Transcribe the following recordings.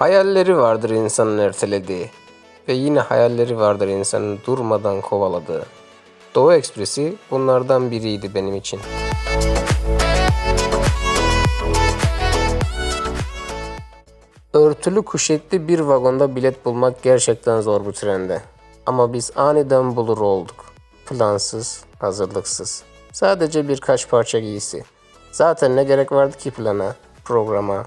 Hayalleri vardır insanın ertelediği ve yine hayalleri vardır insanın durmadan kovaladığı. Doğu Ekspresi bunlardan biriydi benim için. Örtülü kuşetli bir vagonda bilet bulmak gerçekten zor bu trende. Ama biz aniden bulur olduk. Plansız, hazırlıksız. Sadece birkaç parça giysi. Zaten ne gerek vardı ki plana, programa.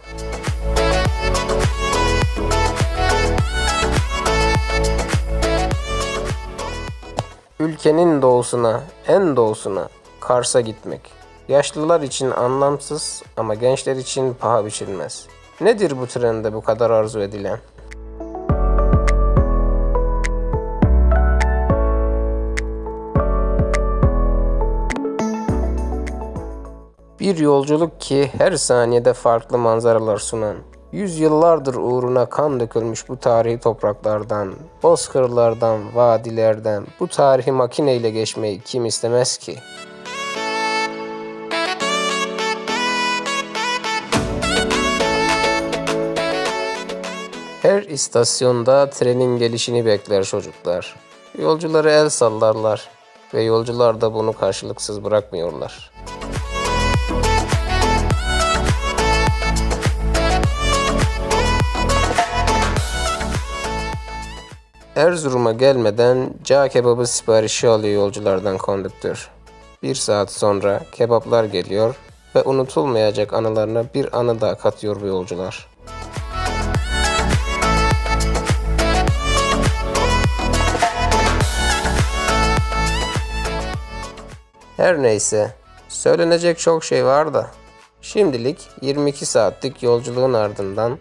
Ülkenin doğusuna, en doğusuna, Kars'a gitmek. Yaşlılar için anlamsız ama gençler için paha biçilmez. Nedir bu trende bu kadar arzu edilen? Bir yolculuk ki her saniyede farklı manzaralar sunan. Yüzyıllardır uğruna kan dökülmüş bu tarihi topraklardan, bozkırlardan, vadilerden bu tarihi makineyle geçmeyi kim istemez ki? Her istasyonda trenin gelişini bekler çocuklar. Yolcuları el sallarlar ve yolcular da bunu karşılıksız bırakmıyorlar. Erzurum'a gelmeden cağ kebabı siparişi alıyor yolculardan kondüktör. Bir saat sonra kebaplar geliyor ve unutulmayacak anılarına bir anı daha katıyor bu yolcular. Her neyse, söylenecek çok şey var da. Şimdilik 22 saatlik yolculuğun ardından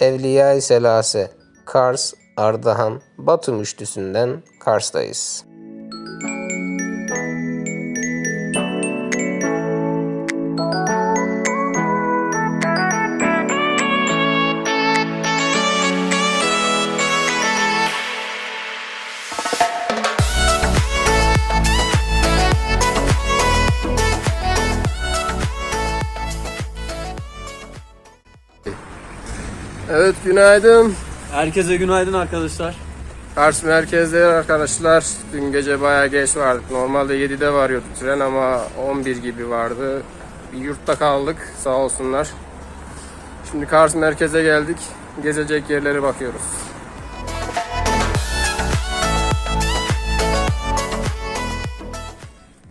Evliya-i Selase, Kars, Ardahan, Batum üçlüsünden Kars'tayız. Evet günaydın. Herkese günaydın arkadaşlar. Kars merkezde arkadaşlar. Dün gece bayağı geç vardık. Normalde 7'de varıyordu tren ama 11 gibi vardı. Bir yurtta kaldık sağ olsunlar. Şimdi Kars merkeze geldik. Gezecek yerlere bakıyoruz.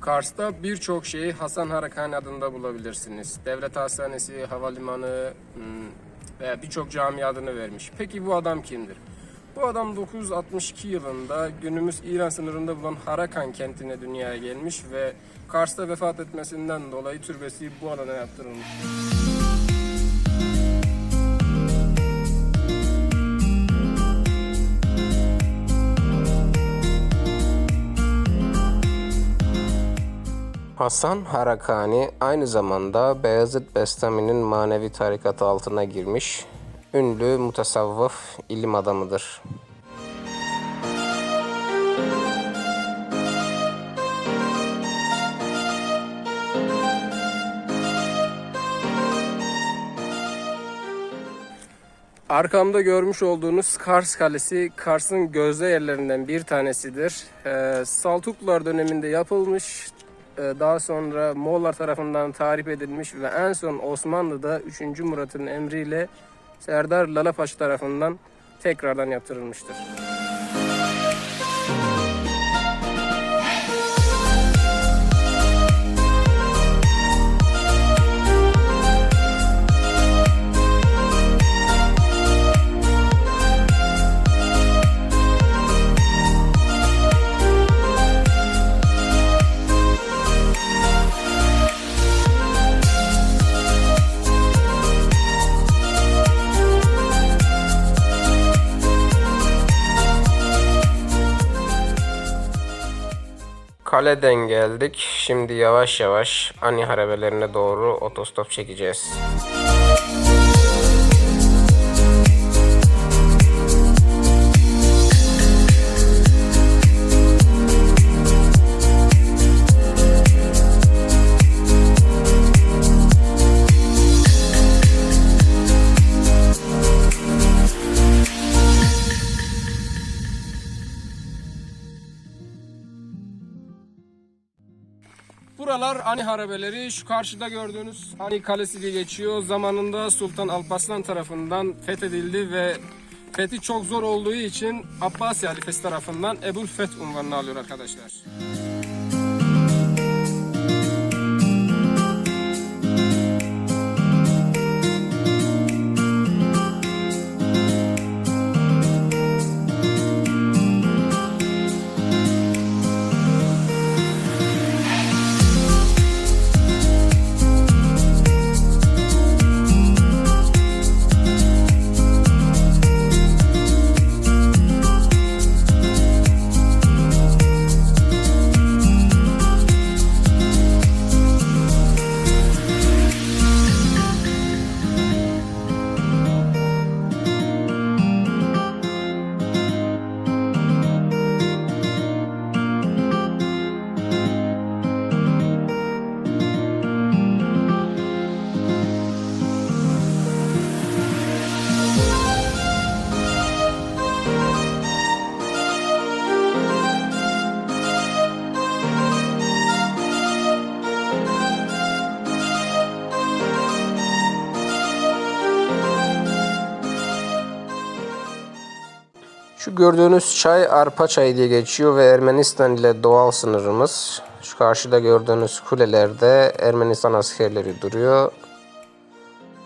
Kars'ta birçok şeyi Hasan Harakani adında bulabilirsiniz. Devlet Hastanesi, havalimanı hmm, veya birçok cami adını vermiş. Peki bu adam kimdir? Bu adam 962 yılında günümüz İran sınırında bulunan Harakan kentine dünyaya gelmiş ve Kars'ta vefat etmesinden dolayı türbesi bu alana yaptırılmış. Hasan Harakani aynı zamanda Beyazıt Bestami'nin manevi tarikatı altına girmiş, ünlü mutasavvıf ilim adamıdır. Arkamda görmüş olduğunuz Kars Kalesi, Kars'ın gözde yerlerinden bir tanesidir. Ee, Saltuklular döneminde yapılmış, daha sonra Moğollar tarafından tahrip edilmiş ve en son Osmanlı'da 3. Murat'ın emriyle Serdar Lalapaşa tarafından tekrardan yaptırılmıştır. Kaleden geldik. Şimdi yavaş yavaş Ani harabelerine doğru otostop çekeceğiz. Buralar Ani harabeleri. Şu karşıda gördüğünüz Ani Kalesi diye geçiyor. Zamanında Sultan Alparslan tarafından fethedildi ve fethi çok zor olduğu için Abbasi halifesi tarafından Ebul Feth unvanını alıyor arkadaşlar. Gördüğünüz çay arpa çayı diye geçiyor ve Ermenistan ile doğal sınırımız. Şu karşıda gördüğünüz kulelerde Ermenistan askerleri duruyor.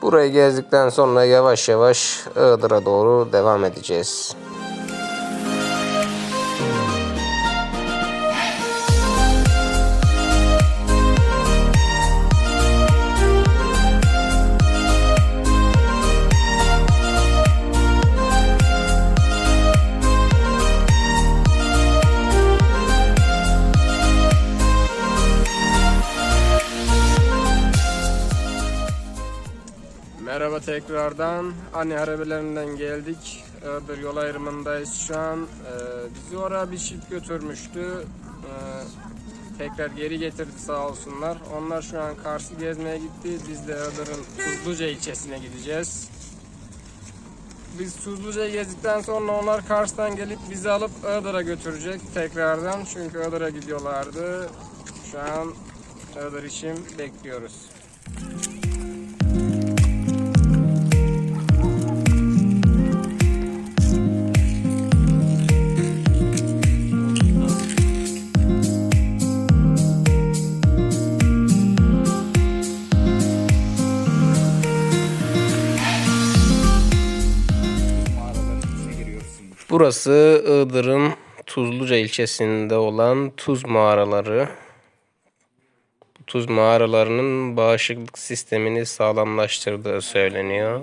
Burayı gezdikten sonra yavaş yavaş Iğdır'a doğru devam edeceğiz. Tekrardan. Anne harabelerinden geldik. Iğdır yol ayrımındayız şu an. Ee, bizi oraya bir çift götürmüştü. Ee, tekrar geri getirdi sağ olsunlar. Onlar şu an Kars'ı gezmeye gitti. Biz de Iğdır'ın Tuzluca ilçesine gideceğiz. Biz Tuzluca'yı gezdikten sonra onlar Kars'tan gelip bizi alıp Iğdır'a götürecek tekrardan. Çünkü Iğdır'a gidiyorlardı. Şu an Iğdır için bekliyoruz. Burası Iğdır'ın Tuzluca ilçesinde olan tuz mağaraları. Tuz mağaralarının bağışıklık sistemini sağlamlaştırdığı söyleniyor.